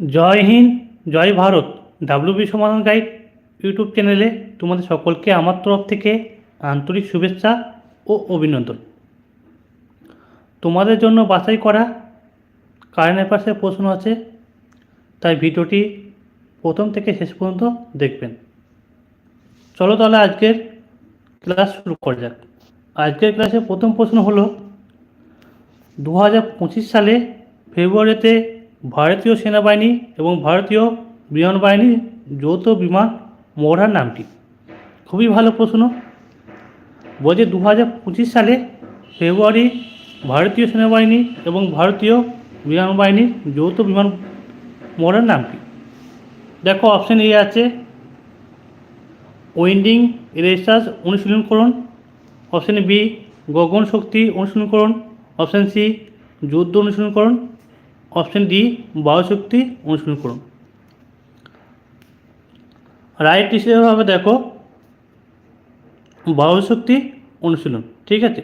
জয় হিন্দ, জয় Bharat WB Samadhan guide YouTube চ্যানেলে তোমাদের সকলকে আমার তরফ থেকে আন্তরিক শুভেচ্ছা ও অভিনন্দন। তোমাদের জন্য বাছাই করা কারেন্ট অ্যাফেয়ার্সের প্রশ্ন আছে, তাই ভিডিওটি প্রথম থেকে শেষ পর্যন্ত দেখবেন। চলো তাহলে আজকের ক্লাস শুরু করা যাক। আজকের ক্লাসে প্রথম প্রশ্ন হলো দু হাজার পঁচিশ সালে ফেব্রুয়ারিতে ভারতীয় সেনাবাহিনী এবং ভারতীয় বিমান বাহিনীর যৌথ বিমান মহড়ার নামটি। খুবই ভালো প্রশ্ন। বলছে দু হাজার পঁচিশ সালে ফেব্রুয়ারি ভারতীয় সেনাবাহিনী এবং ভারতীয় বিমান বাহিনীর যৌথ বিমান মহড়ার নামটি। দেখো অপশান এ আছে। উইন্ডিং রেসার্চ অনুশীলনকরণ অপশান বি গগন শক্তি অনুশীলনকরণ অপশান সি, যুদ্ধ অনুশীলনকরণ অপশান ডি, বায়ুশক্তি অনুশীলনকরণ রাইট হিসেবে হবে দেখো, বায়ুশক্তি অনুশীলন, ঠিক আছে?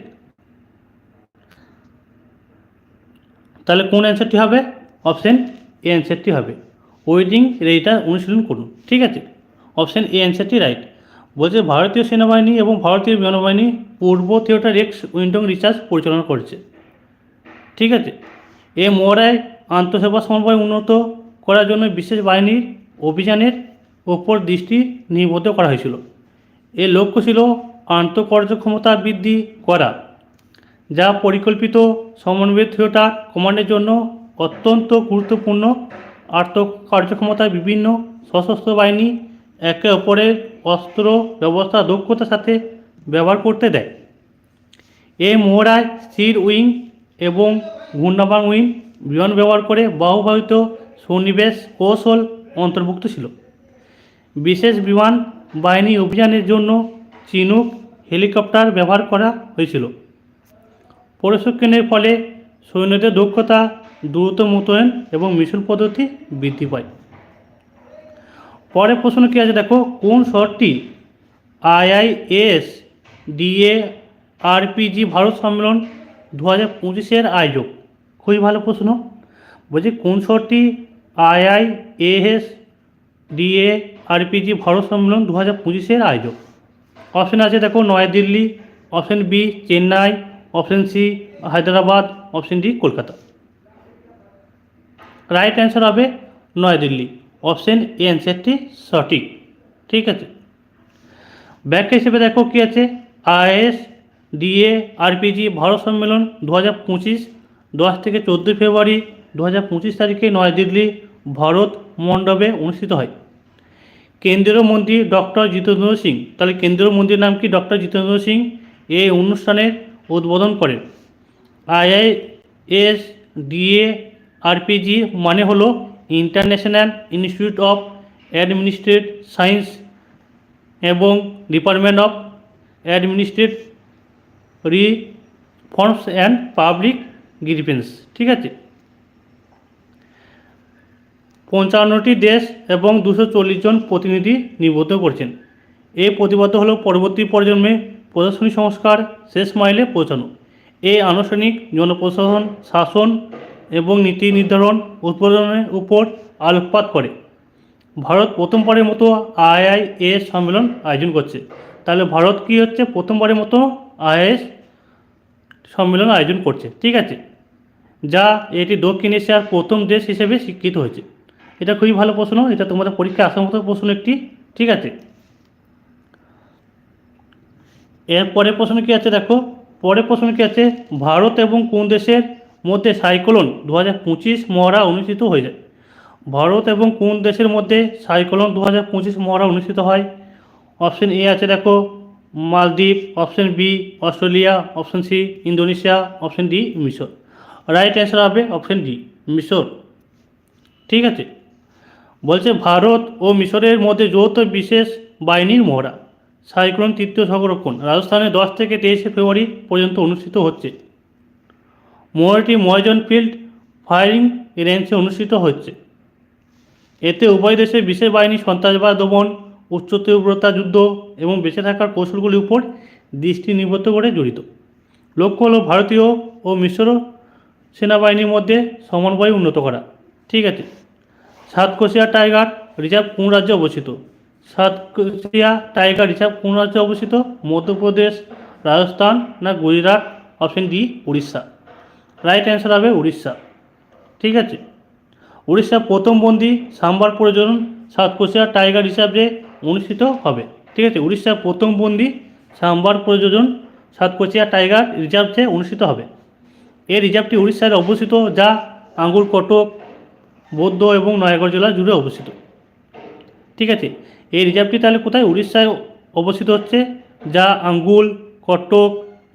তাহলে কোন অ্যান্সারটি হবে? অপশান এ অ্যান্সারটি হবে। ওয়েডিং রেইটা অনুশীলন করুন, ঠিক আছে? অপশান এ অ্যান্সারটি রাইট বলছে ভারতীয় সেনাবাহিনী এবং ভারতীয় বিমানবাহিনী পূর্ব থিয়েটার এক্স উইন্ডং রিসার্চ পরিচালনা করছে। ঠিক আছে? এ মোড়ায় আন্তঃসেবা সমন্বয় উন্নত করার জন্য বিশেষ বাহিনীর অভিযানের ওপর দৃষ্টি নিবদ্ধ করা হয়েছিল। এর লক্ষ্য ছিল আন্তঃকার্যক্ষমতা বৃদ্ধি করা, যা পরিকল্পিত সমন্বয় থিয়েটার কমান্ডের জন্য অত্যন্ত গুরুত্বপূর্ণ। আর্থ কার্যক্ষমতার বিভিন্ন সশস্ত্র বাহিনী একে অপরের অস্ত্র ব্যবস্থা দক্ষতার সাথে ব্যবহার করতে দেয়। এই মহড়ায় স্থির উইং এবং ঘূর্ণাবান উইং বিমান ব্যবহার করে বাহুবাহিত সন্নিবেশ কৌশল অন্তর্ভুক্ত ছিল। বিশেষ বিমান বাহিনী অভিযানের জন্য চিনুক হেলিকপ্টার ব্যবহার করা হয়েছিল। প্রশিক্ষণের ফলে সৈন্যদের দক্ষতা, দ্রুত মোতায়েন এবং মিশন পদ্ধতি বৃদ্ধি পায়। পরের প্রশ্ন কী আছে? দেখো, কোন শহরটি আইআইএস ডিএ আরপিজি ভারত সম্মেলন দু হাজার পঁচিশের আয়োজক। খুবই ভালো প্রশ্ন। বলছি, কোন শহরটি আইআইএস ডিএ আরপিজি ভারত সম্মেলন দু হাজার পঁচিশের আয়োজক? অপশন আছে দেখো, New Delhi, option B, Chennai, option C, Hyderabad, option D, Kolkata. Right answer হবে নয়াদিল্লি। অপশন এ অ্যান্সারটি সঠিক। ঠিক আছে। ব্যাখ্যা হিসেবে দেখো কী আছে? আইএস ডিএ, আরপিজি, ভারত সম্মেলন দু হাজার পঁচিশ, দশ থেকে চোদ্দোই ফেব্রুয়ারি দু হাজার পঁচিশ তারিখে নয়াদিল্লি ভারত মণ্ডপে অনুষ্ঠিত হয়। কেন্দ্রীয় মন্ত্রী ডক্টর জিতেন্দ্র সিং, তাহলে কেন্দ্রীয় মন্ত্রীর নাম কি ডক্টর জিতেন্দ্র সিং? এই অনুষ্ঠানের উদ্বোধন করেন। আইআইএস ডিএ, আরপিজি মানে হলো international institute of administrate science এবং department of administrate reforms and public grievance ঠিক আছে? পঞ্চান্নটি দেশ এবং দুশো চল্লিশ জন প্রতিনিধি নিবদ্ধ করছেন। এই প্রতিবদ্ধ হলো পরবর্তী প্রজন্মে প্রশাসনিক সংস্কার, শেষ মাইলে পৌঁছানো। এই আনুষ্ঠানিক জনপ্রশাসন, শাসন এবং নীতি নির্ধারণ উৎপাদনের উপর আলোকপাত করে। ভারত প্রথমবারের মতো আইআইএস সম্মেলন আয়োজন করছে। তাহলে ভারত কি হচ্ছে? প্রথমবারের মতো সম্মেলন আয়োজন করছে, ঠিক আছে? যা এটি দক্ষিণ এশিয়ার প্রথম দেশ হিসেবে স্বীকৃত হয়েছে। এটা খুবই ভালো প্রশ্ন, এটা তোমাদের পরীক্ষায় আসার মতো প্রশ্ন একটি, ঠিক আছে? এর পরের প্রশ্ন কী আছে দেখো? পরের প্রশ্ন কী আছে? ভারত এবং কোন দেশের মধ্যে সাইক্লোন দু হাজার পঁচিশ মহড়া অনুষ্ঠিত হয়ে যায়? ভারত এবং কোন দেশের মধ্যে সাইক্লোন দু হাজার পঁচিশ মহড়া অনুষ্ঠিত হয়? অপশন এ আছে দেখো মালদ্বীপ option B Australia option C Indonesia option D মিশর। রাইট অ্যান্সার হবে অপশন ডি মিশর। ঠিক আছে? বলছে ভারত ও মিশরের মধ্যে যৌথ বিশেষ বাহিনীর মহড়া। সাইক্লোন তৃতীয় সংরক্ষণ। রাজস্থানে দশ থেকে তেইশে ফেব্রুয়ারি পর্যন্ত অনুষ্ঠিত হচ্ছে। মহড়াটি ময়জন ফিল্ড ফায়ারিং রেঞ্জে অনুষ্ঠিত হচ্ছে। এতে উভয় দেশের বিশেষ বাহিনী সন্ত্রাসবাদ দমন উচ্চ তীব্রতা যুদ্ধ এবং বেঁচে থাকার কৌশলগুলির উপর দৃষ্টি নিবদ্ধ করে জড়িত। লক্ষ্য হল ভারতীয় ও মিশ্র সেনাবাহিনীর মধ্যে সমন্বয় উন্নত করা। ঠিক আছে। সাতকোশিয়া টাইগার রিজার্ভ কোন রাজ্যে অবস্থিত সাতকোশিয়া টাইগার রিজার্ভ কোন রাজ্যে অবস্থিত মধ্যপ্রদেশ, রাজস্থান না Gujarat, option D, Orissa. Right answer হবে উড়িষ্যা। ঠিক আছে। উড়িষ্যার প্রথম বন্দি সাম্বার প্রযোজন সাতকোশিয়া টাইগার রিজার্ভে অনুষ্ঠিত হবে। ঠিক আছে, উড়িষ্যার প্রথম বন্দি সাম্বার প্রযোজন সাতকোশিয়া টাইগার রিজার্ভে অনুষ্ঠিত হবে। এই রিজার্ভটি উড়িষ্যায় অবস্থিত যা আঙ্গুর, কটক, বৌদ্ধ এবং নয়াগড় জেলা জুড়ে অবস্থিত। ঠিক আছে, এই রিজার্ভটি তাহলে কোথায়? উড়িষ্যায় অবস্থিত হচ্ছে যা আঙ্গুল কটক,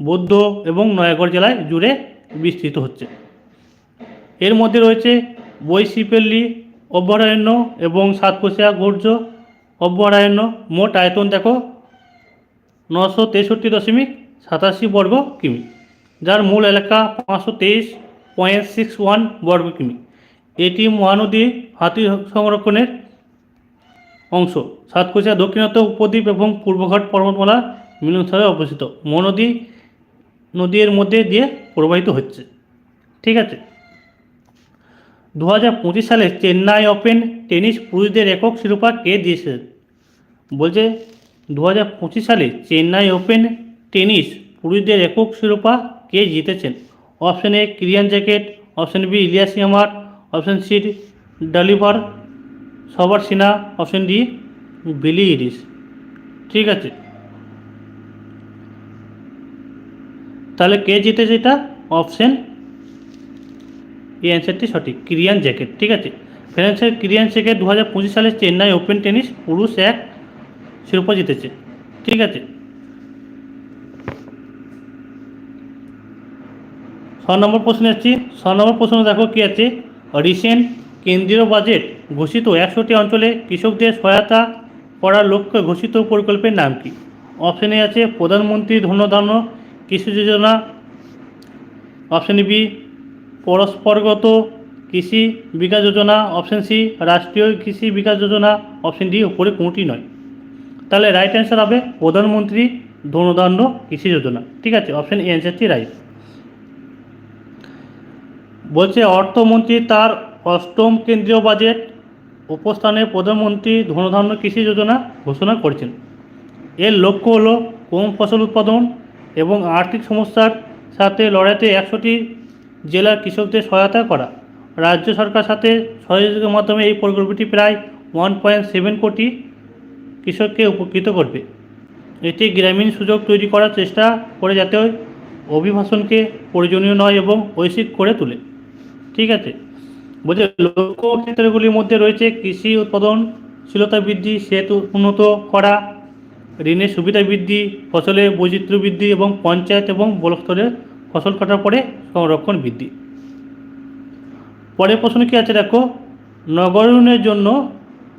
বৌদ্ধ এবং নয়াগড় জেলায় জুড়ে বিস্তৃত হচ্ছে। এর মধ্যে রয়েছে বৈশিপল্লী, অভয়ারণ্য এবং সাতকোশিয়া গৌর্য অভয়ারণ্য মোট আয়তন দেখো নশো তেষট্টি দশমিক সাতাশি বর্গ কিমি, যার মূল এলাকা পাঁচশো তেইশ পয়েন্ট সিক্স ওয়ান বর্গ কিমি। এটি মহানদী হাতি সংরক্ষণের অংশ। সাতকোশিয়া দক্ষিণাত্য উপদ্বীপ এবং পূর্বঘাট পর্বতমালা মিলনস্থলে অবস্থিত। মহানদী নদীর মধ্যে দিয়ে প্রবাহিত হচ্ছে। ঠিক আছে? দু হাজার পঁচিশ সালে চেন্নাই ওপেন টেনিস পুরুষদের একক শিরোপা কে দিয়েছিলেন বলছে দু হাজার পঁচিশ সালে চেন্নাই ওপেন টেনিস পুরুষদের একক শিরোপা কে জিতেছেন? Option A, Kyrian Jacquet, option B, Elias Ymer, option C, Dalibor Svrcina option D, Billy Harris ঠিক আছে। তাহলে কে জিতেছে এটা? অপশন এই অ্যান্সারটি সঠিক। ক্রিয়ান জ্যাকেট ঠিক আছে? ফ্রান্সের ক্রিয়ান জ্যাকেট দু হাজার পঁচিশ সালে চেন্নাই ওপেন টেনিস পুরুষ এক, শিরোপা জিতেছে। ঠিক আছে? ছ নম্বর প্রশ্নে আসছি। ছ নম্বর প্রশ্ন দেখো কি আছে? রিসেন্ট কেন্দ্রীয় বাজেট ঘোষিত একশোটি অঞ্চলে কৃষকদের সহায়তা করার লক্ষ্যে ঘোষিত প্রকল্পের নাম কি? অপশনে আছে, প্রধানমন্ত্রী ধনধান্য কৃষি যোজনা। অপশন বি পরস্পরগত কৃষি বিকাশ যোজনা অপশন সি রাষ্ট্রীয় কৃষি বিকাশ যোজনা অপশন ডি উপরে কোনটি নয়। তাহলে রাইট অ্যান্সার হবে প্রধানমন্ত্রী ধনধান্য কৃষি যোজনা। ঠিক আছে অপশন এ অ্যান্সারটি রাইট বলছে অর্থমন্ত্রী তার অষ্টম কেন্দ্রীয় বাজেট উপস্থানে প্রধানমন্ত্রী ধনধান্য কৃষি যোজনা ঘোষণা করেছেন। এর লক্ষ্য হলো কম ফসল উৎপাদন এবং আর্থিক সমস্যার সাথে লড়াইতে একশোটি জেলার কৃষকদের সহায়তা করা। রাজ্য সরকার সাথে সহযোগিতার মাধ্যমে এই প্রকল্পটি প্রায় ওয়ান পয়েন্ট সেভেন কোটি কৃষককে উপকৃত করবে। এটি গ্রামীণ সুযোগ তৈরি করার চেষ্টা করে যাতে অভিবাসনকে প্রয়োজনীয় নয় এবং ঐশিক করে তোলে। ঠিক আছে? বলছে, লক্ষ্য ক্ষেত্রগুলির মধ্যে রয়েছে কৃষি উৎপাদনশীলতা বৃদ্ধি, সেতু উন্নত করা, ঋণের সুবিধা বৃদ্ধি, ফসলের বৈচিত্র্য বৃদ্ধি এবং পঞ্চায়েত এবং ব্লক ফসল কাটার পরে সংরক্ষণ বৃদ্ধি। পরের প্রশ্ন কি আছে? দেখো নগরায়নের জন্য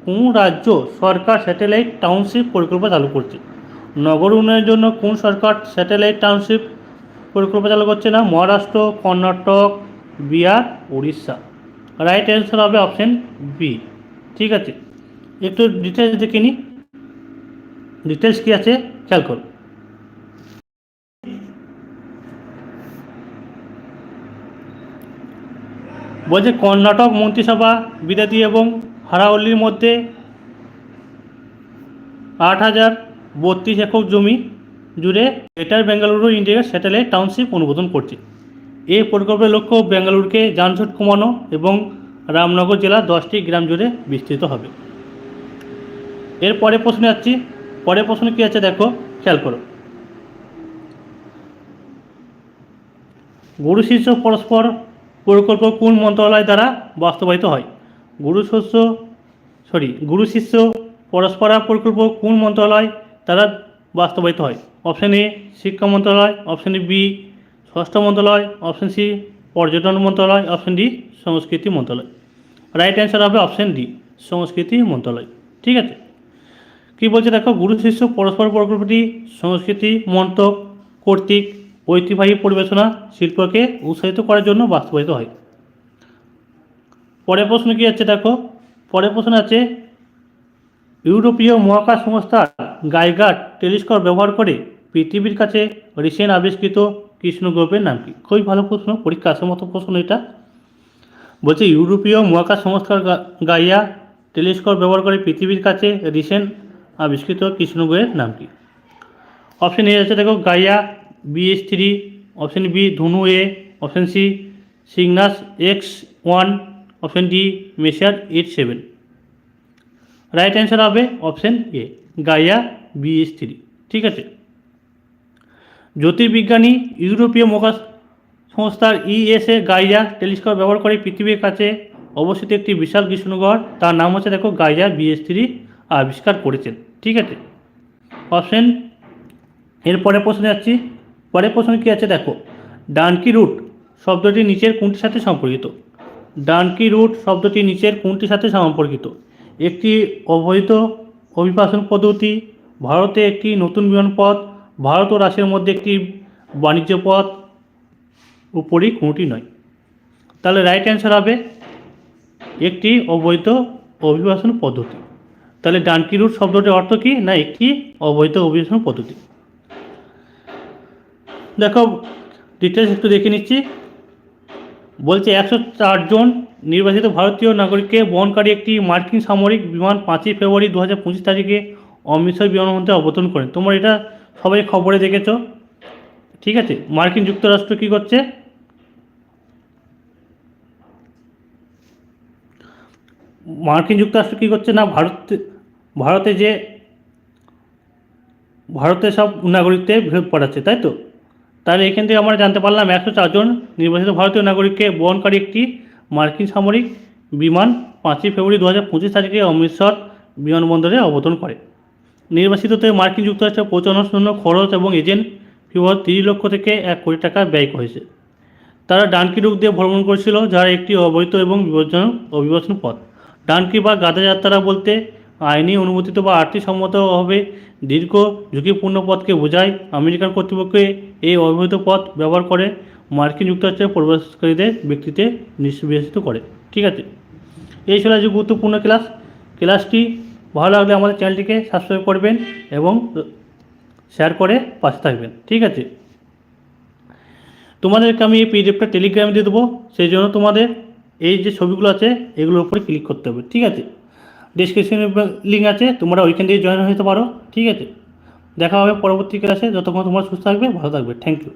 কোন রাজ্য সরকার স্যাটেলাইট টাউনশিপ পরিকল্প চালু করছে? নগর উন্নয়নের জন্য কোন সরকার স্যাটেলাইট টাউনশিপ পরিকল্প চালু করছে না? মহারাষ্ট্র, কর্ণাটক, বিহার, উড়িষ্যা। রাইট অ্যান্সার হবে অপশন বি ঠিক আছে? একটু ডিটেলস দেখে নিই ডিটেলস কী আছে? খেয়াল করো। বলছে কর্ণাটক মন্ত্রিসভা বিদাতি এবং হারাহল্লির মধ্যে আট হাজার বত্রিশ একর জমি জুড়ে greater Bengaluru India satellite township অনুমোদন করছে। এই প্রকল্পের লক্ষ্য বেঙ্গালুরুকে যানজট কমানো এবং রামনগর জেলা দশটি গ্রাম জুড়ে বিস্তৃত হবে। এর পরে প্রশ্নে যাচ্ছি পরের প্রশ্ন কী আছে দেখো, খেয়াল করো। গুরু শিষ্য পরস্পর প্রকল্প কোন মন্ত্রণালয় দ্বারা বাস্তবায়িত হয়? গুরু শস্য সরি গুরু শিষ্য, পরস্পরা প্রকল্প কোন মন্ত্রণালয় দ্বারা বাস্তবায়িত হয়? অপশন এ শিক্ষা মন্ত্রণালয় অপশন বি স্বাস্থ্য মন্ত্রণালয় অপশন সি পর্যটন মন্ত্রণালয় অপশন ডি সংস্কৃতি মন্ত্রণালয়। রাইট অ্যান্সার হবে অপশন ডি সংস্কৃতি মন্ত্রণালয়। ঠিক আছে? কী বলছে দেখো? গুরু শিষ্য, পরস্পর প্রকল্পটি সংস্কৃতি, মন্ত্রক, কর্তৃক ঐতিহ্যবাহী পরিবেশনা শিল্পকে উৎসাহিত করার জন্য বাস্তবায়িত হয়। পরের প্রশ্ন কী আছে দেখো? পরের প্রশ্ন আছে, ইউরোপীয় মহাকাশ সংস্থা গাইগার টেলিস্কোপ ব্যবহার করে পৃথিবীর কাছে রিসেন্ট আবিষ্কৃত কৃষ্ণ গ্রহের নাম কি? খুবই ভালো প্রশ্ন, পরীক্ষা আসার মতো প্রশ্ন এটা। বলছে, ইউরোপীয় মহাকাশ সংস্থার গাইয়া টেলিস্কোপ ব্যবহার করে পৃথিবীর কাছে রিসেন্ট আবিষ্কৃত কৃষ্ণ গ্রহের নাম কি? অপশন এ আছে দেখো, গাইয়া বিএস থ্রি, অপশন বি ধনু A, option C Cygnus X one, option D Messier eight seven. Right answer হবে option A, Gaia BS three, ঠিক আছে? জ্যোতির্বিজ্ঞানী ইউরোপীয় মহাকাশ সংস্থার ইএসএ গাইয়া টেলিস্কোপ ব্যবহার করে পৃথিবীর কাছে অবস্থিত একটি বিশাল কৃষ্ণগড় তার নাম হচ্ছে দেখো গাইয়া বিএস থ্রি আবিষ্কার করেছেন, ঠিক আছে? অপশন এর পরের প্রশ্নে যাচ্ছি। পরের প্রশ্ন কী আছে? দেখো, ডানকি রুট শব্দটি নিচের কোনটির সাথে সম্পর্কিত? ডানকি রুট শব্দটি নিচের কোনটির সাথে সম্পর্কিত? একটি অবৈধ অভিবাসন পদ্ধতি, ভারতে একটি নতুন বিমানপথ ভারত ও রাশিয়ার মধ্যে একটি বাণিজ্য পথ উপরই কোনোটি নয়? তাহলে রাইট অ্যান্সার হবে একটি অবৈধ অভিবাসন পদ্ধতি। তাহলে ডানকি রুট শব্দটির অর্থ কী না একটি অবৈধ অভিবাসন পদ্ধতি? দেখো ডিটেলস একটু দেখে নিচ্ছি। বলছে একশো চারজন নির্বাচিত ভারতীয় নাগরিককে বহনকারী একটি মার্কিন সামরিক বিমান পাঁচই ফেব্রুয়ারি দু হাজার পঁচিশ তারিখে অমৃতসর বিমানবন্দরে অবতরণ করেন। তোমরা এটা সবাই খবরে দেখেছ। ঠিক আছে, মার্কিন যুক্তরাষ্ট্র কী করছে? মার্কিন যুক্তরাষ্ট্র কী করছে না, ভারত, ভারতে যে ভারতের সব নাগরিকদের ফেরত পাঠাচ্ছে, তাই তো? তাহলে এখান থেকে আমরা জানতে পারলাম একশো চারজন নির্বাচিত ভারতীয় নাগরিককে বহনকারী একটি মার্কিন সামরিক বিমান পাঁচই ফেব্রুয়ারি দু হাজার পঁচিশ তারিখে অমৃতসর বিমানবন্দরে অবতরণ করে। নির্বাচিততে মার্কিন যুক্তরাষ্ট্রে পৌঁছানোর জন্য খরচ এবং এজেন্ট ফিবর তিরিশ লক্ষ থেকে এক কোটি টাকা ব্যয় হয়েছে তারা ডানকি রুট দিয়ে ভ্রমণ করেছিল, যার একটি অবৈধ এবং বিপজ্জনক অভিবাসন পথ। ডানকি বা গাদা যাত্রা বলতে আইনি অনুমোদিত বা আর্থিক সম্মতভাবে দীর্ঘ ঝুঁকিপূর্ণ পথকে বোঝায় আমেরিকান কর্তৃপক্ষ এই অবৈধ পথ ব্যবহার করে মার্কিন যুক্তরাষ্ট্রের প্রবেশকারীদের ব্যক্তিতে নিষ্কাশিত করে। ঠিক আছে? এই ছিল আজকে গুরুত্বপূর্ণ ক্লাস। ক্লাসটি ভালো লাগলে আমাদের চ্যানেলটিকে সাবস্ক্রাইব করবেন এবং শেয়ার করে পাশে থাকবেন। ঠিক আছে? তোমাদেরকে আমি এই পিডিএফটা টেলিগ্রামে দিয়ে দেবো। সেই জন্য তোমাদের এই যে ছবিগুলো আছে, এগুলোর উপরে ক্লিক করতে হবে। ঠিক আছে? ডিসক্রিপশনে লিঙ্ক আছে, তোমরা ওইখান থেকে জয়েন হতে পারো, ঠিক আছে? দেখা হবে পরবর্তী ক্লাসে যতক্ষণ তোমরা সুস্থ থাকবে, ভালো থাকবে থ্যাংক ইউ